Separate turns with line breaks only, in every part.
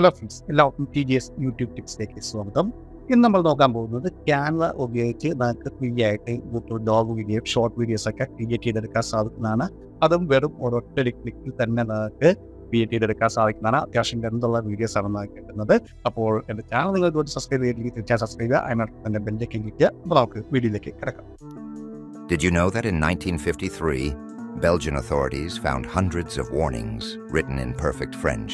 Hello friends എല്ലാവർക്കും T G S YouTube ടിപ്സിലേക്ക് സ്വാഗതം. ഇന്ന് നമ്മൾ നോക്കാൻ പോകുന്നത് ക്യാൻവ ഉപയോഗിച്ച് നമുക്ക് ഫ്രീ ആയിട്ട് YouTube dog video short videos ഒക്കെ ക്രിയേറ്റ് ചെയ്തെടുക്കാൻ സാധിക്കുന്നതാണ്. അതും വെറും ഒരൊറ്റ ക്ലിക്കിൽ തന്നെ നമുക്ക് ക്രിയേറ്റ് ചെയ്തെടുക്കാൻ സാധിക്കുന്നതാണ്. അത്യാവശ്യം ഗന്ധമുള്ള വീഡിയോസ് ആണ് നമുക്ക് കിട്ടുന്നത്. അപ്പോൾ എന്റെ ചാനൽ നിങ്ങൾ ഇതുകൊണ്ട് സബ്സ്ക്രൈബ് ചെയ്തില്ലെങ്കിൽ തീർച്ചയായും സബ്സ്ക്രൈബ് ചെയ്യുക. അതിനകത്ത് തന്നെ ബെല്ലേക്ക് കിട്ടിയ അപ്പോൾ നമുക്ക് വീഡിയോയിലേക്ക് കിടക്കാം.
Did you know that in 1953, Belgian authorities found hundreds of warnings written in perfect French,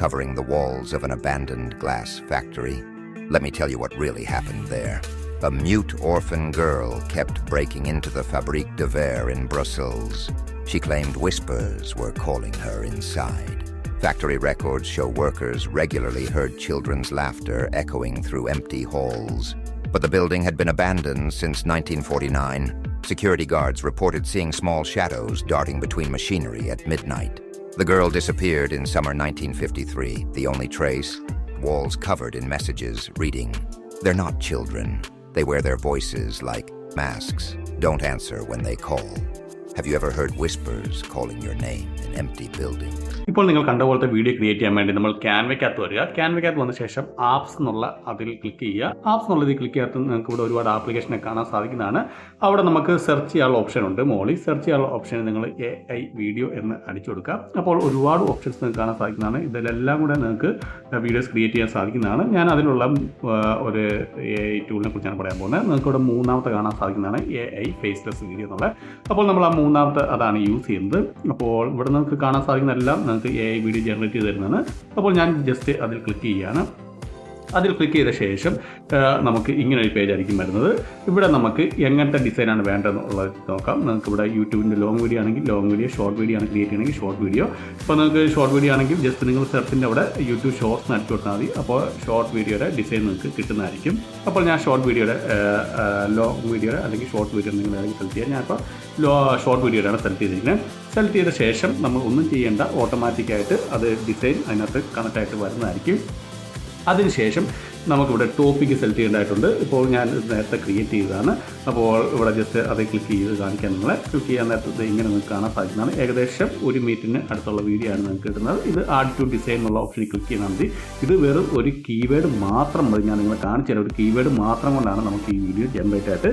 covering the walls of an abandoned glass factory? Let me tell you what really happened there. A mute orphan girl kept breaking into the Fabrique de Verre in Brussels. She claimed whispers were calling her inside. Factory records show workers regularly heard children's laughter echoing through empty halls. But the building had been abandoned since 1949. Security guards reported seeing small shadows darting between machinery at midnight. The girl disappeared in summer 1953. The only trace? Walls covered in messages reading, They're not children. They wear their voices like masks. Don't answer when they call. Have you ever heard whispers calling your name in empty buildings?
ഇപ്പോൾ നിങ്ങൾ കണ്ട പോലത്തെ video create ചെയ്യാൻ വേണ്ടി നമ്മൾ ക്യാൻവയ്ക്കകത്ത് വരിക. ക്യാൻവയ്ക്കകത്ത് വന്ന ശേഷം ആപ്സ് എന്നുള്ള അതിൽ ക്ലിക്ക് ചെയ്യുക. ആപ്സ് എന്നുള്ളതിൽ ക്ലിക്ക് ചെയ്യാത്ത നിങ്ങൾക്ക് ഇവിടെ ഒരുപാട് ആപ്ലിക്കേഷനെ കാണാൻ സാധിക്കുന്നതാണ്. അവിടെ നമുക്ക് സെർച്ച് ചെയ്യാനുള്ള ഓപ്ഷൻ ഉണ്ട്. മോളി സെർച്ച് ചെയ്യാനുള്ള ഓപ്ഷൻ നിങ്ങൾ എ ഐ വീഡിയോ എന്ന് അടിച്ചു കൊടുക്കുക. അപ്പോൾ ഒരുപാട് ഓപ്ഷൻസ് നിങ്ങൾക്ക് കാണാൻ സാധിക്കുന്നതാണ്. ഇതിലെല്ലാം കൂടെ നിങ്ങൾക്ക് വീഡിയോസ് ക്രിയേറ്റ് ചെയ്യാൻ സാധിക്കുന്നതാണ്. ഞാൻ അതിലുള്ള ഒരു എ ഐ ടൂളിനെ കുറിച്ചാണ് പറയാൻ പോകുന്നത്. നിങ്ങൾക്ക് ഇവിടെ മൂന്നാമത്തെ കാണാൻ സാധിക്കുന്നതാണ് എ ഐ ഫേസ്ലെസ് വീഡിയോ എന്നുള്ളത് അപ്പോൾ നമ്മൾ ആ മൂന്നാമത്തെ അതാണ് യൂസ് ചെയ്യുന്നത്. അപ്പോൾ ഇവിടെ നമുക്ക് കാണാൻ സാധിക്കുന്നതെല്ലാം നമുക്ക് എ ഐ വീഡിയോ ജനറേറ്റ് ചെയ്ത് തരുന്നതാണ്. അപ്പോൾ ഞാൻ ജസ്റ്റ് അതിൽ ക്ലിക്ക് ചെയ്യുകയാണ്. അതിൽ ക്ലിക്ക് ചെയ്ത ശേഷം നമുക്ക് ഇങ്ങനെ ഒരു പേജ് ആയിരിക്കും വരുന്നത്. ഇവിടെ നമുക്ക് എങ്ങനത്തെ ഡിസൈനാണ് വേണ്ടതെന്നുള്ളത് നോക്കാം. നിങ്ങൾക്ക് ഇവിടെ യൂട്യൂബിന്റെ ലോങ് വീഡിയോ ആണെങ്കിൽ ലോങ് വീഡിയോ ഷോർട്ട് വീഡിയോ ആണ് ക്രിയേറ്റ് ചെയ്യണമെങ്കിൽ ഷോർട്ട് വീഡിയോ ഇപ്പോൾ നിങ്ങൾക്ക് ഷോർട്ട് വീഡിയോ ആണെങ്കിൽ ജസ്റ്റ് നിങ്ങൾ സെർച്ചിന്റെ അവിടെ യൂട്യൂബ് ഷോർട്സ് അടിച്ചു കൊടുത്താൽ മതി. അപ്പോൾ ഷോർട്ട് വീഡിയോയുടെ ഡിസൈൻ നിങ്ങൾക്ക് കിട്ടുന്നതായിരിക്കും. അപ്പോൾ ഞാൻ ഷോർട്ട് വീഡിയോയുടെ ലോങ് വീഡിയോയുടെ അല്ലെങ്കിൽ ഷോർട്ട് വീഡിയോ നിങ്ങൾ സെലക്ട് ചെയ്യാം. ഞാനിപ്പോൾ ലോ ഷോർട്ട് വീഡിയോയാണ് സെലക്ട് ചെയ്തിരിക്കുന്നത്. സെലക്ട് ചെയ്ത ശേഷം നമ്മൾ ഒന്നും ചെയ്യേണ്ട ഓട്ടോമാറ്റിക്കായിട്ട് അത് ഡിസൈൻ അതിനകത്ത് കണക്റ്റായിട്ട് വരുന്നതായിരിക്കും. അതിനുശേഷം നമുക്കിവിടെ ടോപ്പിക്ക് സെലക്ട് ചെയ്യേണ്ടതായിട്ടുണ്ട്. ഇപ്പോൾ ഞാൻ നേരത്തെ ക്രിയേറ്റ് ചെയ്തതാണ്. അപ്പോൾ ഇവിടെ ജസ്റ്റ് അത് ക്ലിക്ക് ചെയ്ത് കാണിക്കാൻ നിങ്ങളെ ക്ലിക്ക് ചെയ്യാൻ നേരത്തെ ഇങ്ങനെ നിങ്ങൾക്ക് കാണാൻ സാധിക്കുന്നതാണ്. ഏകദേശം ഒരു മീറ്റിന് അടുത്തുള്ള വീഡിയോ ആണ് നിങ്ങൾക്ക് കിട്ടുന്നത്. ഇത് ആഡ് ടു ഡിസൈൻ എന്നുള്ള ഓപ്ഷനിൽ ക്ലിക്ക് ചെയ്താൽ മതി. ഇത് വെറും ഒരു കീവേഡ് മാത്രം മതി. ഞാൻ നിങ്ങളെ കാണിച്ചു തരാം. ഒരു കീവേഡ് മാത്രം കൊണ്ടാണ് നമുക്ക് ഈ വീഡിയോ ജനറേറ്റ് ആയിട്ട്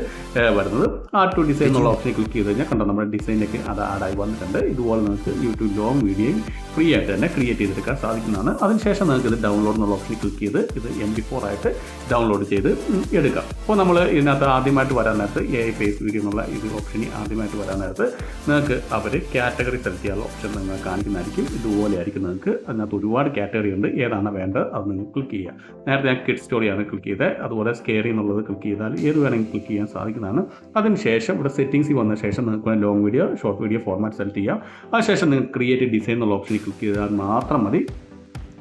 വരുന്നത്. ആഡ് ടു ഡിസൈൻ എന്നുള്ള ഓപ്ഷനിൽ ക്ലിക്ക് ചെയ്ത് കഴിഞ്ഞാൽ കണ്ടോ നമ്മുടെ ഡിസൈനിലേക്ക് അത് ആഡായി വന്നിട്ടുണ്ട്. ഇതുപോലെ നിങ്ങൾക്ക് യൂട്യൂബ് ലോങ് വീഡിയോയും ഫ്രീ ആയിട്ട് തന്നെ ക്രിയേറ്റ് ചെയ്തെടുക്കാൻ സാധിക്കുന്നതാണ്. അതിനുശേഷം നിങ്ങൾക്ക് ഇത് ഡൗൺലോഡ് എന്നുള്ള ഓപ്ഷനിൽ ക്ലിക്ക് ചെയ്ത് ഇത് എം ബി ഫോർ ആയിട്ട് ഡൗൺലോഡ് ചെയ്ത് എടുക്കാം. അപ്പോൾ നമ്മൾ ഇതിനകത്ത് ആദ്യമായിട്ട് വരാൻ നേരത്ത് എ ഐ ഫേസ് വീഡിയോ എന്നുള്ള ഇത് ഓപ്ഷനിൽ ആദ്യമായിട്ട് വരാൻ നേരത്ത് നിങ്ങൾക്ക് അവർ കാറ്റഗറി സെലക്ട് ചെയ്യാനുള്ള ഓപ്ഷൻ നിങ്ങൾ കാണിക്കുന്നതായിരിക്കും. ഇതുപോലെ ആയിരിക്കും നിങ്ങൾക്ക് അതിനകത്ത് ഒരുപാട് കാറ്റഗറി ഉണ്ട്. ഏതാണ് വേണ്ടത് അത് നിങ്ങൾ ക്ലിക്ക് ചെയ്യുക. നേരത്തെ ഞാൻ കിഡ് സ്റ്റോറിയാണ് ക്ലിക്ക് ചെയ്തത്. അതുപോലെ സ്കെയറി എന്നുള്ളത് ക്ലിക്ക് ചെയ്താൽ ഏത് വേണമെങ്കിൽ ക്ലിക്ക് ചെയ്യാൻ സാധിക്കുന്നതാണ്. അതിനുശേഷം ഇവിടെ സെറ്റിംഗ്സിൽ വന്ന ശേഷം നിങ്ങൾക്ക് long video short video format select ചെയ്യാം. അതിനുശേഷം നിങ്ങൾ ക്രിയേറ്റ് ഡിസൈൻ എന്നുള്ള ഓപ്ഷനിൽ ക്ലിക്ക് ചെയ്താൽ മാത്രം മതി.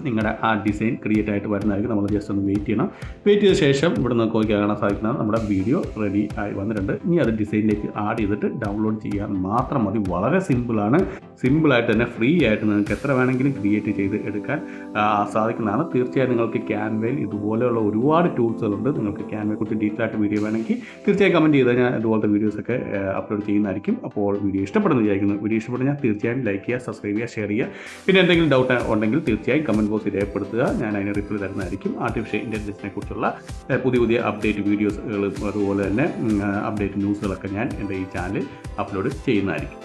നിങ്ങളുടെ ആ ഡിസൈൻ ക്രിയേറ്റ് ആയിട്ട് വരുന്നതായിരിക്കും. നമ്മൾ ജസ്റ്റ് ഒന്ന് വെയിറ്റ് ചെയ്യണം. വെയിറ്റ് ചെയ്ത ശേഷം ഇവിടെ നിന്ന് നോക്കി കാണാൻ സാധിക്കുന്നത് നമ്മുടെ വീഡിയോ റെഡി ആയി വന്നിട്ടുണ്ട്. ഇനി അത് ഡിസൈനിലേക്ക് ആഡ് ചെയ്തിട്ട് ഡൗൺലോഡ് ചെയ്യാൻ മാത്രം മതി. വളരെ സിമ്പിളാണ് സിമ്പിളായിട്ട് തന്നെ ഫ്രീ ആയിട്ട് നിങ്ങൾക്ക് എത്ര വേണമെങ്കിലും ക്രിയേറ്റ് ചെയ്ത് എടുക്കാൻ സാധിക്കുന്നതാണ്. തീർച്ചയായും നിങ്ങൾക്ക് ക്യാൻവയിൽ ഇതുപോലെയുള്ള ഒരുപാട് ടൂൾസുകളുണ്ട് നിങ്ങൾക്ക് ക്യാൻവയെ കുറിച്ച് ഡീറ്റെയിൽ ആയിട്ട് വീഡിയോ വേണമെങ്കിൽ തീർച്ചയായും കമന്റ് ചെയ്താൽ ഞാൻ ഇതുപോലത്തെ വീഡിയോസൊക്കെ അപ്ലോഡ് ചെയ്യുന്നതായിരിക്കും. അപ്പോൾ വീഡിയോ ഇഷ്ടപ്പെടുന്നു വിചാരിക്കുന്നു. വീഡിയോ ഇഷ്ടപ്പെടുന്ന തീർച്ചയായും ലൈക്ക് ചെയ്യുക സബ്സ്ക്രൈബ് ചെയ്യുക ഷെയർ ചെയ്യുക. പിന്നെ എന്തെങ്കിലും ഡൗട്ട് ഉണ്ടെങ്കിൽ തീർച്ചയായും കമന്റ് ബോക്സിൽ രേഖപ്പെടുത്തുക. ഞാൻ അതിന് റിപ്ലൈ തരുന്നതായിരിക്കും. ആർട്ടിഫിഷ്യൽ ഇന്റലിജൻസിനെ കുറിച്ചുള്ള പുതിയ പുതിയ അപ്ഡേറ്റ് വീഡിയോസുകളും അതുപോലെ തന്നെ അപ്ഡേറ്റ് ന്യൂസുകളൊക്കെ ഞാൻ എന്റെ ഈ ചാനലിൽ അപ്ലോഡ് ചെയ്യുന്നതായിരിക്കും.